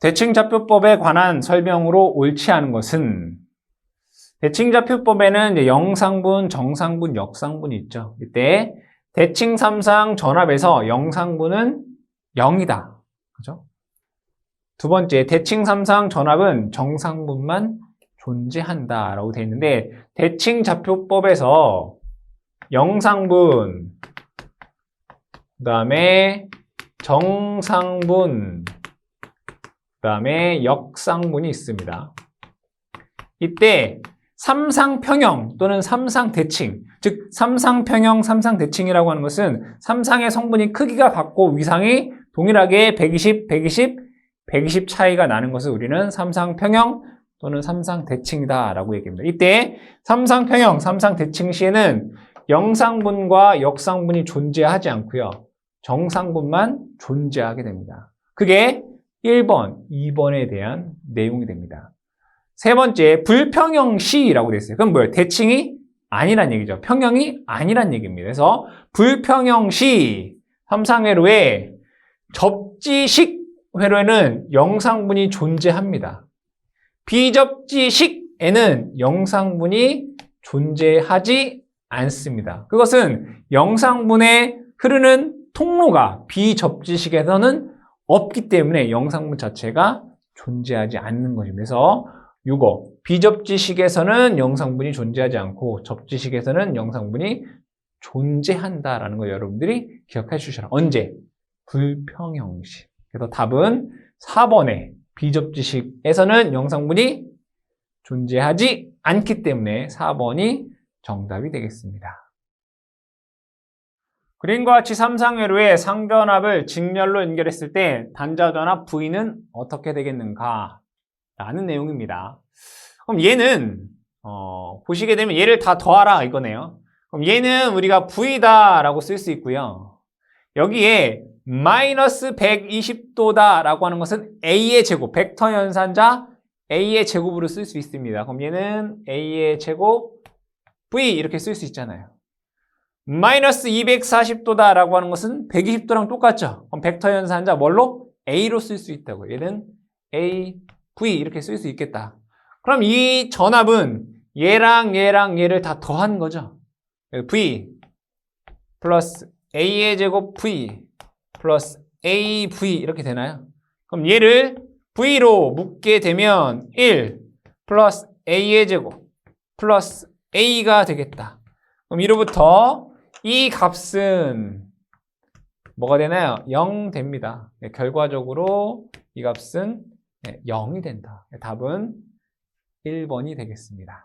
대칭좌표법에 관한 설명으로 옳지 않은 것은 대칭좌표법에는 영상분, 정상분, 역상분이 있죠. 이때 대칭 삼상 전압에서 영상분은 0이다. 그죠? 두 번째, 대칭 삼상 전압은 정상분만 존재한다 라고 되어 있는데 대칭 좌표법에서 영상분 그 다음에 정상분 그 다음에 역상분이 있습니다. 이때 삼상평형 또는 삼상대칭, 즉 삼상평형, 삼상대칭이라고 하는 것은 삼상의 성분이 크기가 같고 위상이 동일하게 120, 120, 120 차이가 나는 것을 우리는 삼상평형 또는 삼상대칭이다라고 얘기합니다. 이때 삼상평형, 삼상대칭 시에는 영상분과 역상분이 존재하지 않고요. 정상분만 존재하게 됩니다. 그게 1번, 2번에 대한 내용이 됩니다. 세 번째, 불평형 시라고 되어 있어요. 그럼 뭐예요? 대칭이 아니란 얘기죠. 평형이 아니란 얘기입니다. 그래서 불평형 시 삼상회로에 접지식 회로에는 영상분이 존재합니다. 비접지식에는 영상분이 존재하지 않습니다. 그것은 영상분의 흐르는 통로가 비접지식에서는 없기 때문에 영상분 자체가 존재하지 않는 것입니다. 그래서 6호 비접지식에서는 영상분이 존재하지 않고 접지식에서는 영상분이 존재한다라는 거 여러분들이 기억해 주셔라. 언제? 불평형식. 그래서 답은 4번에 비접지식에서는 영상분이 존재하지 않기 때문에 4번이 정답이 되겠습니다. 그림과 같이 삼상회로의 상전압을 직렬로 연결했을 때 단자전압 V는 어떻게 되겠는가? 라는 내용입니다. 그럼 얘는 어, 보시게 되면 얘를 다 더하라 이거네요. 그럼 얘는 우리가 V다 라고 쓸 수 있고요. 여기에 마이너스 120도다 라고 하는 것은 A의 제곱, 벡터 연산자 A의 제곱으로 쓸 수 있습니다. 그럼 얘는 A의 제곱 V 이렇게 쓸 수 있잖아요. 마이너스 240도다 라고 하는 것은 120도랑 똑같죠. 그럼 벡터 연산자 뭘로? A로 쓸 수 있다고. 얘는 A, V 이렇게 쓸 수 있겠다. 그럼 이 전압은 얘랑 얘랑 얘를 다 더한 거죠. V 플러스 A의 제곱 V 플러스 AV 이렇게 되나요? 그럼 얘를 V로 묶게 되면 1 플러스 A의 제곱 플러스 A가 되겠다. 그럼 이로부터 이 값은 뭐가 되나요? 0 됩니다. 네, 결과적으로 이 값은 0이 된다. 답은 1번이 되겠습니다.